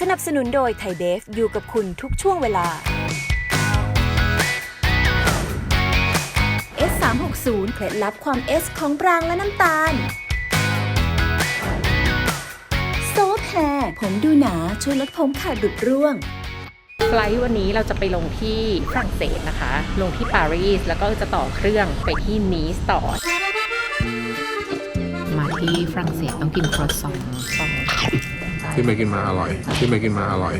สนับสนุนโดยไทยเบฟอยู่กับคุณทุกช่วงเวลา S360 เคล็ดลับความ S ของปรางและน้ำตาลโซฟแฮร์ผมดูหนาช่วยลดผมขาดดุดร่วงไฟล์วันนี้เราจะไปลงที่ฝรั่งเศสนะคะ ลงที่ปารีส แล้วก็จะต่อเครื่องไปที่นีสต่อ มาที่ฝรั่งเศสต้องกินครัวซองซอง ที่ไปกินมาอร่อยที่ไปกินมาอร่อย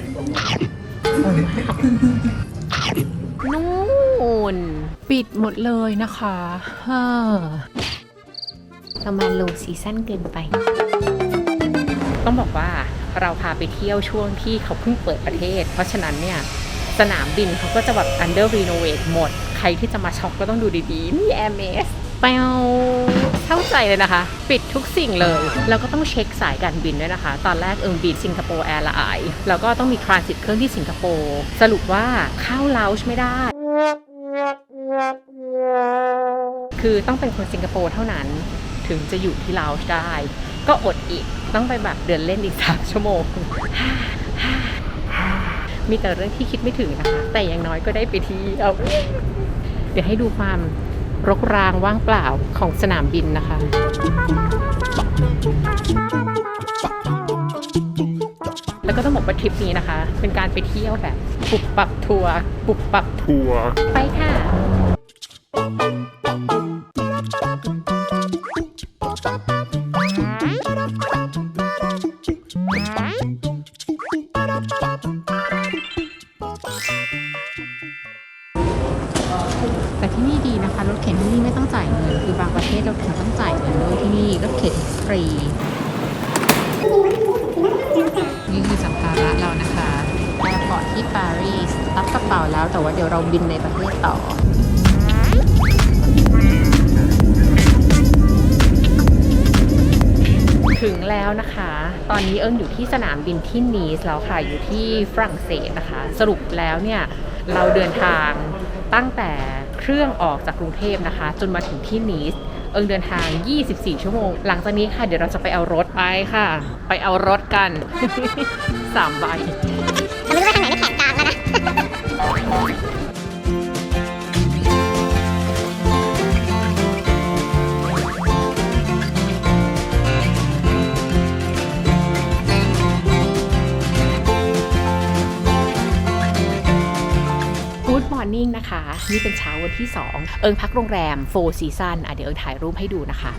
นู่น ปิดหมดเลยนะคะเฮ้อเรามาโลซีซั่นเกินไป ต้องบอกว่าเราพาไปเที่ยวช่วงที่เขาเพิ่งเปิดประเทศ เพราะฉะนั้นเนี่ย สนามบินเขาก็จะแบบ under renovate หมด ใครที่จะมาช็อปก็ต้องดูดีๆนี่ MS เปาเข้าใจเลยนะคะ ปิดทุกสิ่งเลย แล้วก็ต้องเช็คสายการบินด้วยนะคะ ตอนแรกเอิงบินสิงคโปร์แอร์ไลน์แล้วก็ต้องมีทรานสิตเครื่องที่สิงคโปร์สรุปว่าเข้าลาชไม่ได้ คือต้องเป็นคนสิงคโปร์เท่านั้นถึงจะอยู่ที่ลาวชได้ ก็อดอีกต้องไปแบบเดินเล่นอีกสามชั่วโมง มีแต่เรื่องที่คิดไม่ถึงนะคะ แต่อย่างน้อยก็ได้ไปเที่ยวเดี๋ยวให้ดูความรกรางว่างเปล่าของสนามบินนะคะแล้วก็ต้องบอกว่าทริปนี้นะคะ เป็นการไปเที่ยวแบบปุบปับทัวร์ปุบปับทัวร์ไปค่ะ แต่ที่นี่ดีนะคะรถเข็นที่นี่ไม่ต้องจ่ายเงินคือบางประเทศเราถึงต้องจ่ายเงินด้วยที่นี่รถเข็นฟรีนี่คือสัมภาระเรานะคะแอร์พอร์ตที่ปารีสรับกระเป๋าแล้วแต่ว่าเดี๋ยวเราบินในประเทศต่อถึงแล้วนะคะ ตอนนี้เอิงอยู่ที่สนามบินที่นีสแล้วค่ะ อยู่ที่ฝรั่งเศสนะคะ สรุปแล้วเนี่ย เราเดินทางตั้งแต่เครื่องออกจากกรุงเทพนะคะ จนมาถึงที่นีสเอิงเดินทาง 24 ชั่วโมง หลังจากนี้ค่ะ เดี๋ยวเราจะไปเอารถไปค่ะ ไปเอารถกันสามใบ Good Morning นะ คะ นี่เป็นเช้าวันที่ 2 เอิงพักโรงแรม Four Season อะเดี๋ยวเอิงถ่ายรูปให้ดูนะคะ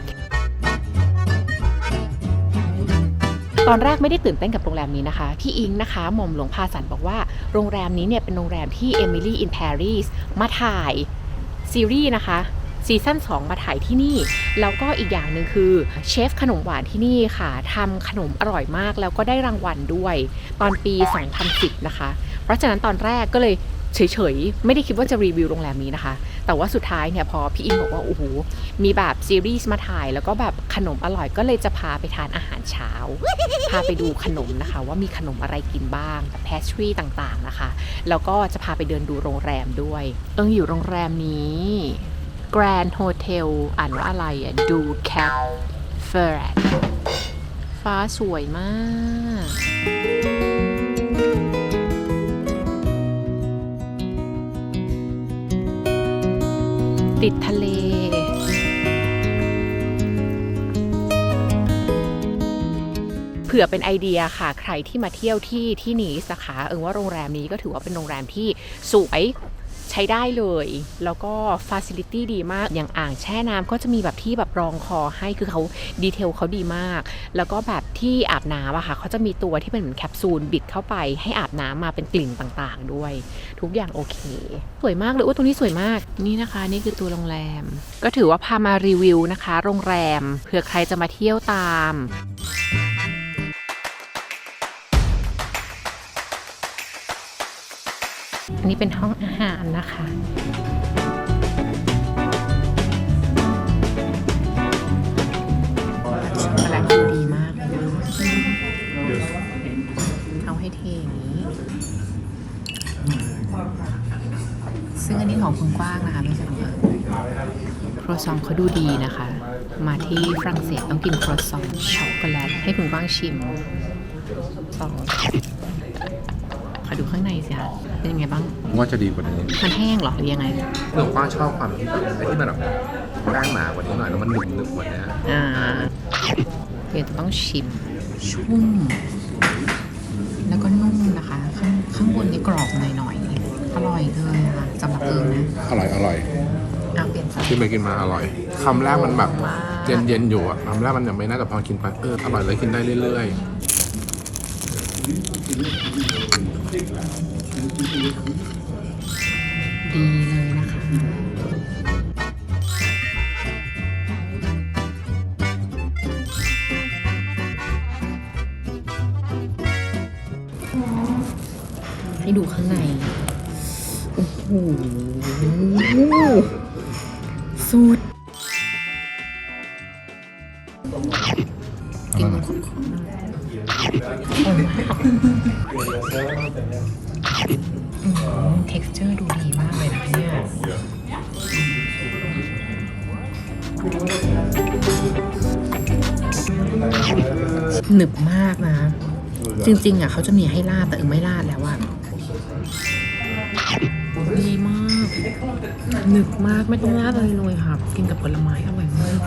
ตอนแรกไม่ได้ตื่นเต้นกับโรงแรมนี้นะคะ พี่อิงนะคะหม่อมหลวงพาสันบอกว่าโรงแรมนี้เนี่ยเป็นโรงแรมที่ Emily in Paris มาถ่ายซีรีส์นะคะซีซั่น2 มาถ่ายที่นี่ แล้วก็อีกอย่างหนึ่งคือเชฟขนมหวานที่นี่ค่ะทำขนมอร่อยมากแล้วก็ได้รางวัลด้วย ตอนปี 2010 นะคะ เพราะฉะนั้นตอนแรกก็เลย เฉยๆ ไม่ได้คิดว่าจะรีวิวโรงแรมนี้นะคะ แต่ว่าสุดท้ายเนี่ยพอพี่อิงบอกว่า โอ้โห มีแบบซีรีส์มาถ่าย แล้วก็แบบขนมอร่อยก็เลยจะพาไปทานอาหารเช้า พาไปดูขนมนะคะ ว่ามีขนมอะไรกินบ้างแบบแพสทรีต่างๆนะคะ แล้วก็จะพาไปเดินดูโรงแรมด้วย เอิงอยู่โรงแรมนี้ Grand Hotel อ่านว่าอะไรอะดูแคปเฟอร์ฟ้าสวยมาก ติดทะเล เผื่อเป็นไอเดียค่ะ ใครที่มาเที่ยวที่ที่นีสนะคะเอิงว่าโรงแรมนี้ก็ถือว่าเป็นโรงแรมที่สวย ช้ได้เลย แล้วก็ฟ a ซิลิตี้ดีมาก อย่างอ่างแช่น้ำก็จะมีแบบที่แบบรองคอให้คือเขาดีเทลเขาดีมาก แล้วก็แบบที่อาบน้ำอะค่ะเขาจะมีตัวที่เป็นเหมือนแคปซูลบิดเข้าไป ให้อาบน้ำมาเป็นกลิ่นต่างๆ ด้วย ทุกอย่างโอเค สวยมากเลยอุ้ยตรงนี้สวยมากนี่นะคะ นี่คือตัวโรงแรม ก็ถือว่าพามารีวิวนะคะ โรงแรมเผื่อใครจะมาเที่ยวตาม นนี้เป็นห้องอาหารนะคะกำลังดูดีมากเลยนะเอาให้เทอย่างนี้ ซึ่งอันนี้ของคุณกว้างนะคะไม่ใช่ของเอิญครัวซองเขาดูดีนะคะ มาที่ฝรั่งเศสต้องกินครัวซองช็อกโกแลตให้คุณกว้างชิมสอง ดูข้างในสิคะเป็นยังไงบ้างว่าจะดีกว่านี้มันแห้งเหรอหรือยังไงเรื่องว่าชอบความที่แบบไอ้ที่มันแบบแป้งหนากว่านี้หน่อยแล้วมันหนึบหนึบๆกว่านี้อ่าเดี๋ยวจะต้องชิมชุ่มแล้วก็นุ่มนะคะข้างข้างบนนี่กรอบหน่อยๆอร่อยเลยอะค่ะสำหรับเอิงนะอร่อยอร่อยเอาเปลี่ยนสายที่ไปกินมาอร่อยคำแรกมันแบบมากเย็นเย็นๆอยู่อะคำแรกมันยังไม่น่าแต่พอกินไปเอออร่อยเลยกินได้เรื่อยดี ให้ดูข้างในโอ้โหสุดกินมันขมๆอร่อยมากอืม texture ดูดีมากเลยนะเนี่ยหนึบมากนะ จริงๆอะเขาจะมีให้ราดแต่เออไม่ราดแล้วอะ หนึบมากไม่ต้องราดอะไรเลยค่ะ กินกับผลไม้อร่อยมาก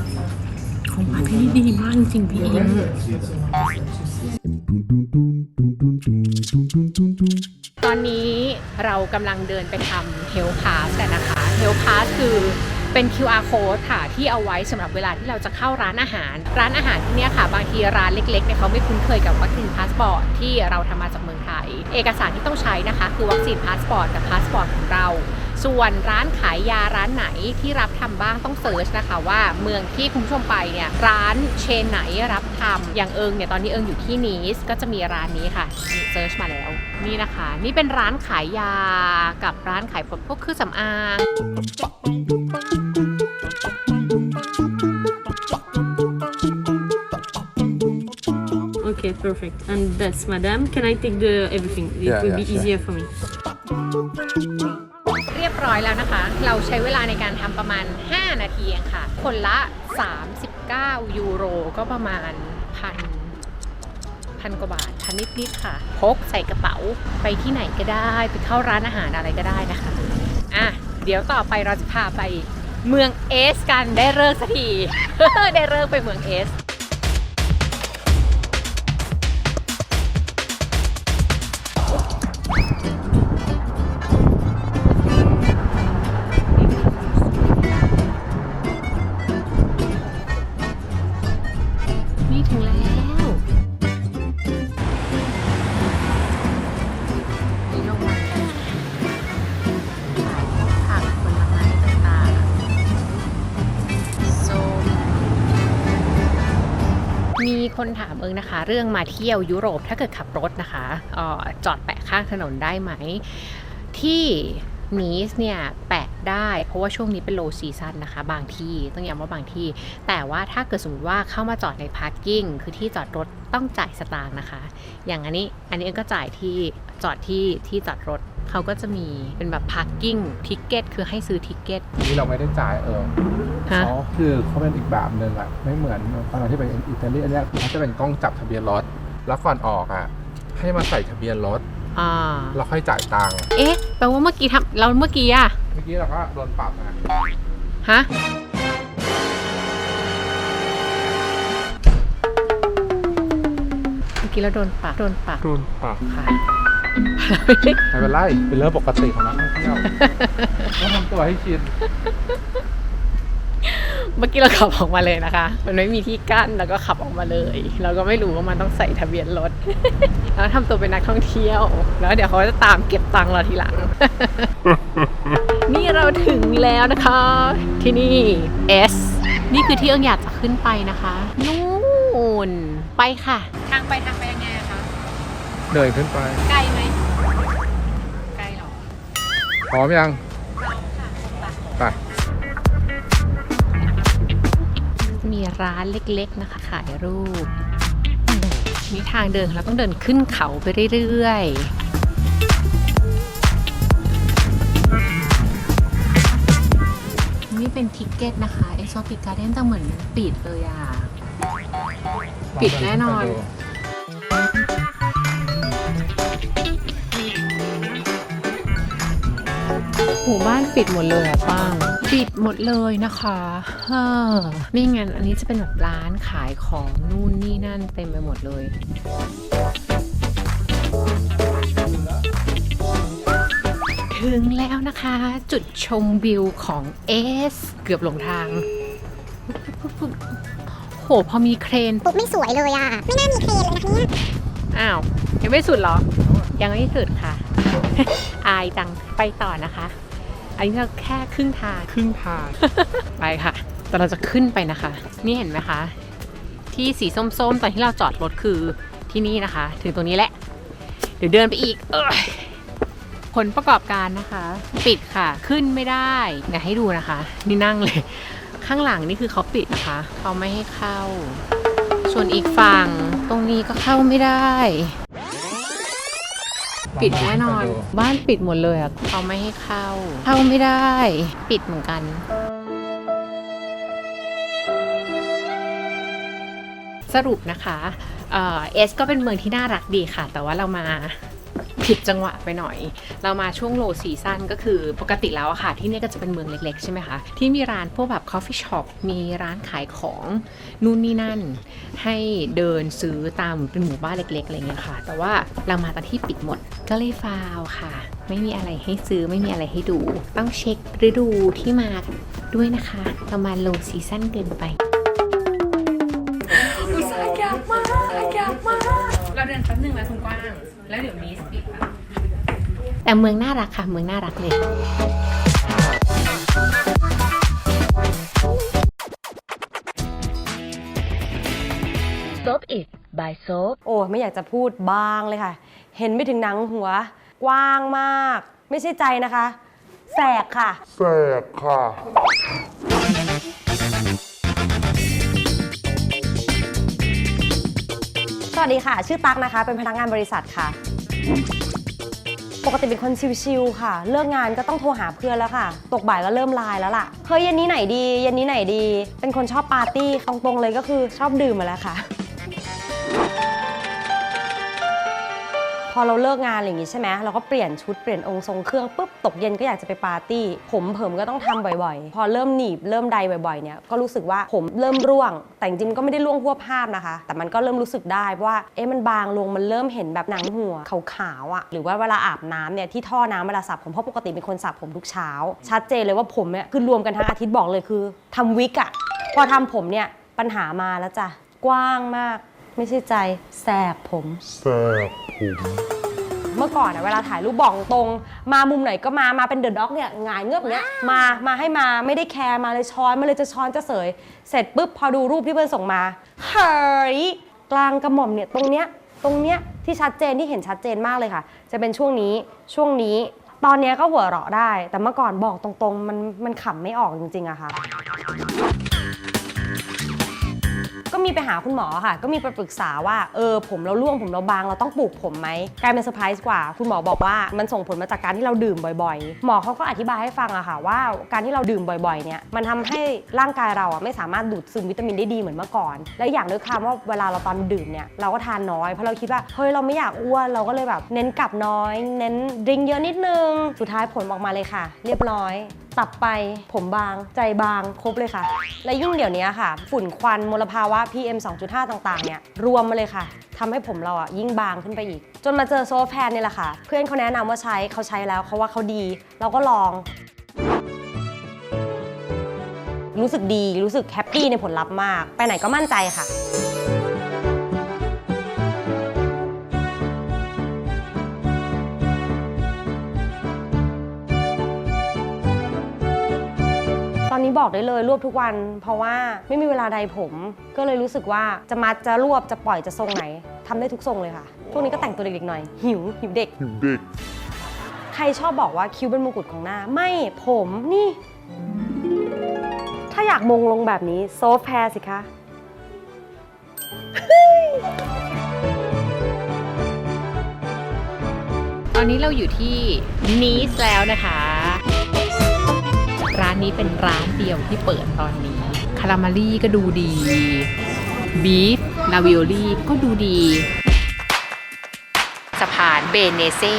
ของหวานที่นี่ดีมากจริงๆพี่อิงตอนนี้เรากำลังเดินไปทำ Health Pass กันนะคะ Health Pass คือเป็น QR code ค่ะ ที่เอาไว้สำหรับเวลาที่เราจะเข้าร้านอาหาร ร้านอาหารที่เนี่ยค่ะ บางทีร้านเล็กๆเนี่ยเขาไม่คุ้นเคยกับวัคซีนพาสปอร์ตที่เราทำมาจากเมืองไทย เอกสารที่ต้องใช้นะคะ คือวัคซีนพาสปอร์ตกับพาสปอร์ตของเรา ส่วนร้านขายยาร้านไหนที่รับทำบ้างต้องเซิร์ชนะคะว่าเมืองที่คุณผู้ชมไปเนี่ยร้านเชนไหนรับทำอย่างเอิงเนี่ยตอนนี้เอิงอยู่ที่นีสก็จะมีร้านนี้ค่ะนี่เซิร์ชมาแล้วนี่นะคะ นี่เป็นร้านขายยากับร้านขายพวกเครื่องสำอาง Okay, perfect. And that's madam. Can I take the everything? It Yeah, will yeah, be sure. easier for me. เรียบร้อยแล้วนะคะ เราใช้เวลาในการทำประมาณ 5 นาทีเองค่ะ คนละ 39 ยูโรก็ประมาณพันพันกว่าบาทพันนิดๆค่ะ พกใส่กระเป๋าไปที่ไหนก็ได้ ไปเข้าร้านอาหารอะไรก็ได้นะคะ อะ เดี๋ยวต่อไปเราจะพาไปเมืองเอสกันได้เลิกสักที ได้เลิกไปเมืองเอส คนถามเอิงนะคะ เรื่องมาเที่ยวยุโรปถ้าเกิดขับรถนะคะออจอดแปะข้างถนนได้ไหม ที่นีสเนี่ยแปะได้เพราะว่าช่วงนี้เป็นโลซีซันนะคะ บางที่ต้องย้ำว่าบางที่ แต่ว่าถ้าเกิดสมมติว่าเข้ามาจอดในพาร์กิ้งคือที่จอดรถต้องจ่ายสตางค์นะคะ อย่างอันนี้อันนี้ก็จ่ายที่จอดที่ที่จอดรถ เขาก็จะมีเป็นแบบพาร์กิ้งทิกเก็ตคือให้ซื้อทิกเก็ตๆนี่เราไม่ได้จ่ายเออฮะ เขาคือเขาเป็นอีกแบบหนึ่งอะไม่เหมือนตอนที่ไปอิตาลีอันเนี้ยเขาจะเป็นกล้องจับทะเบียนรถแล้วก่อนออกอะให้มาใส่ทะเบียนรถอ่า แล้วค่อยจ่ายตังค์เอ๊ะ แปลว่าเมื่อกี้ทำเราเมื่อกี้อะเมื่อกี้เราก็โดนปรับนะฮะ เมื่อกี้เราโดนปรับโดนปรับโดนปรับค่ะ ไม่เป็นไรเป็นเรื่องปกติของนักท่องเที่ยวต้องทำตัวให้ชินเมื่อกี้เราขับออกมาเลยนะคะ มันไม่มีที่กั้นแล้วก็ขับออกมาเลย เราก็ไม่รู้ว่ามันต้องใส่ทะเบียนรถ แล้วทำตัวเป็นนักท่องเที่ยว แล้วเดี๋ยวเขาจะตามเก็บตังค์เราทีหลัง นี่เราถึงแล้วนะคะ ที่นี่ S นี่คือที่เอิงอยากจะขึ้นไปนะคะ นู่น ไปค่ะ ทางไปทางไปยังไงอะคะ เดินขึ้นไปไกลไหมไกลหรอพร้อมยังเราค่ะไปไปมีร้านเล็กๆนะคะ ขายรูปมีทางเดินเราต้องเดินขึ้นเขาไปเรื่อยๆ นี่เป็นทิกเก็ตนะคะ Exotic Garden แต่เหมือนปิดเลยอะ ปิดแน่นอน หมู่บ้านปิดหมดเลยอะป้างปิดหมดเลยนะคะเฮ้อนี่ไงอันนี้จะเป็นแบบร้านขายของนู่นนี่นั่นเต็มไปหมดเลยถึงแล้วนะคะ จุดชมวิวของเอส เกือบหลงทาง โห พอมีเครน ปุ๊บไม่สวยเลยอะไม่น่ามีเครนเลยนะคะเนี่ย อ้าว ยังไม่สุดเหรอ ยังไม่สุดค่ะ อายจังไปต่อนะคะ อันนี้เราแค่ครึ่งทาง ครึ่งทาง ไปค่ะ แต่เราจะขึ้นไปนะคะ นี่เห็นไหมคะ ที่สีส้มๆ ตอนที่เราจอดรถคือที่นี่นะคะ ถึงตรงนี้แหละ เดี๋ยวเดินไปอีก เอยผลประกอบการนะคะ ปิดค่ะ ขึ้นไม่ได้เดี๋ยวให้ดูนะคะ นี่นั่งเลย ข้างหลังนี่คือเขาปิดนะคะ เขาไม่ให้เข้า ส่วนอีกฝั่งตรงนี้ก็เข้าไม่ได้ ปิดแน่นอน บ้านปิดหมดเลยอะเขาไม่ให้เข้า เข้าไม่ได้ ปิดเหมือนกันสรุปนะคะ เอ่อเอสก็เป็นเมืองที่น่ารักดีค่ะ แต่ว่าเรามา ผิดจังหวะไปหน่อย เรามาช่วงโลซีซั o นก็คือปกติแล้วอะค่ะ ที่นี่ก็จะเป็นเมืองเล็กๆ ใช่ไหมคะ ที่มีร้านพวกแบบคอฟฟี่ช็อปมีร้านขายของนู่นนี่นั่น ให้เดินซื้อตามเป็นหมู่บ้านเล็กๆอะไรเงี้ยค่ะ แต่ว่าเรามาตอนที่ปิดหมดก็เลยฟาวค่ะ ไม่มีอะไรให้ซื้อไม่มีอะไรให้ดู ต้องเช็คฤดูที่มาด้วยนะคะเรามาโลซีซั o นเกินไปอุตส่าห์อยากมากอยากมากเราเดินแป๊บนึงแล้วคุณกว้าง แล้วเดี๋ยวนี้ปิดละแต่เมืองน่ารักค่ะ เมืองน่ารักเลย Soap It by Soap โอ้ไม่อยากจะพูดบางเลยค่ะ เห็นไม่ถึงหนังหัว กว้างมาก ไม่ใช่ใจนะคะ แสกค่ะ แสกค่ะ สวัสดีค่ะ ชื่อตั๊กนะคะ เป็นพนักงานบริษัทค่ะ ปกติเป็นคนชิลๆค่ะ เลิกงานก็ต้องโทรหาเพื่อนแล้วค่ะ ตกบ่ายก็เริ่มไลน์แล้วล่ะ เฮ้ยเย็นนี้ไหนดี เย็นนี้ไหนดี เป็นคนชอบปาร์ตี้ตรงๆเลยก็คือชอบดื่มมาแล้วค่ะ อเราเลิกงานอะไรอย่างงี้ใช่ไหมเราก็เปลี่ยนชุดเปลี่ยนองค์ทรงเครื่องปุ๊บตกเย็นก็อยากจะไปปาร์ตี้ ผมเผิมก็ต้องทำบ่อยๆ พอเริ่มหนีบเริ่มใดบ่อยๆเนี่ยก็รู้สึกว่าผมเริ่มร่วง แต่จริงๆก็ไม่ได้ร่วงพัวภาพนะคะ แต่มันก็เริ่มรู้สึกได้ว่าเอ๊ะมันบางลงมันเริ่มเห็นแบบหนังหัวขาวๆอะหรือว่าเวลาอาบน้ำเนี่ยที่ท่อน้ำเวลาสระผมเพราะปกติเป็นคนสระผมทุกเช้า ชัดเจนเลยว่าผมเนี่ยคือรวมกันทั้งอาทิตย์บอกเลยคือทำวิกอะพอทำผมเนี่ยปัญหามาแล้วจ้ะกว้างมาก ไม่ใช่ใจแสบผม แสกผมเมื่อก่อนอะเวลาถ่ายรูปบอกตรง มามุมไหนก็มามาเป็นเดอะด็อกเนี่ยหงายเงือบเนี้ยมามาให้มาไม่ได้แคร์มาเลยช้อนมาเลยจะช้อนจะเสย เสร็จปุ๊บพอดูรูปที่เพื่อนส่งมาเฮ้ยกลางกระหม่อมเนี่ยตรงเนี้ยตรงเนี้ยที่ชัดเจนที่เห็นชัดเจนมากเลยค่ะ จะเป็นช่วงนี้ช่วงนี้ ตอนเนี้ยก็หัวเราะได้ แต่เมื่อก่อนบอกตรงๆ มันมันขำไม่ออกจริงๆอะค่ะ ก็มีไปหาคุณหมอค่ะ ก็มีไปปรึกษาว่าเออผมเราร่วงผมเราบางเราต้องปลูกผมไหมกลายเป็นเซอร์ไพรส์กว่า คุณหมอบอกว่ามันส่งผลมาจากการที่เราดื่มบ่อยๆ หมอเขาก็อธิบายให้ฟังอะค่ะว่าการที่เราดื่มบ่อยๆเนี่ยมันทำให้ร่างกายเราอะไม่สามารถดูดซึมวิตามินได้ดีเหมือนเมื่อก่อน และอย่างด้วยความว่าเวลาเราตอนดื่มเนี่ยเราก็ทานน้อยเพราะเราคิดว่าเฮ้ยเราไม่อยากอ้วนเราก็เลยแบบ เน้นกลับน้อย เน้นดริงเยอะนิดนึงสุดท้ายผลออกมาเลยค่ะ เรียบร้อย ตับไปผมบางใจบางครบเลยค่ะ และยิ่งเดี๋ยวนี้ค่ะ ฝุ่นควันมลภาวะ PM 2.5 ต่างๆ เนี่ยรวมมาเลยค่ะทำให้ผมเราอะยิ่งบางขึ้นไปอีก จนมาเจอโซฟแพนนี่แหละค่ะ เพื่อนเขาแนะนำว่าใช้เขาใช้แล้วเขาว่าเขาดี เราก็ลองรู้สึกดีรู้สึกแฮปปี้ในผลลัพธ์มาก ไปไหนก็มั่นใจค่ะ อนนี้บอกได้เลยรวบทุกวัน เพราะว่าไม่มีเวลาใดผม ก็เลยรู้สึกว่าจะมัดจะรวบจะปล่อยจะทรงไหนทำได้ทุกทรงเลยค่ะช่วงนี้ก็แต่งตัวเด็กๆหน่อย หิวหิวเด็กอยู่เด็ก ใครชอบบอกว่าคิ้วเป็นมงกุฎของหน้า ไม่ผมนี่ ถ้าอยากมงลงแบบนี้โซฟแพรสิคะ ตอนนี้เราอยู่ที่นีสแล้วนะคะ ร้านนี้เป็นร้านเดียวที่เปิดตอนนี้ คารามารีก็ดูดี บีฟลาวิโอลี่ก็ดูดี สะพานเบเนเซ่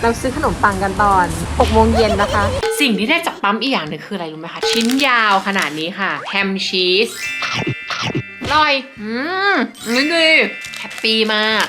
เราซื้อขนมปังกันตอน 6 โมงเย็นนะคะ สิ่งที่ได้จากปั๊มอีกอย่างหนึ่งคืออะไรรู้ไหมคะ ชิ้นยาวขนาดนี้ค่ะ แฮมชีสอร่อย อืมนี่ดีแฮปปี้มาก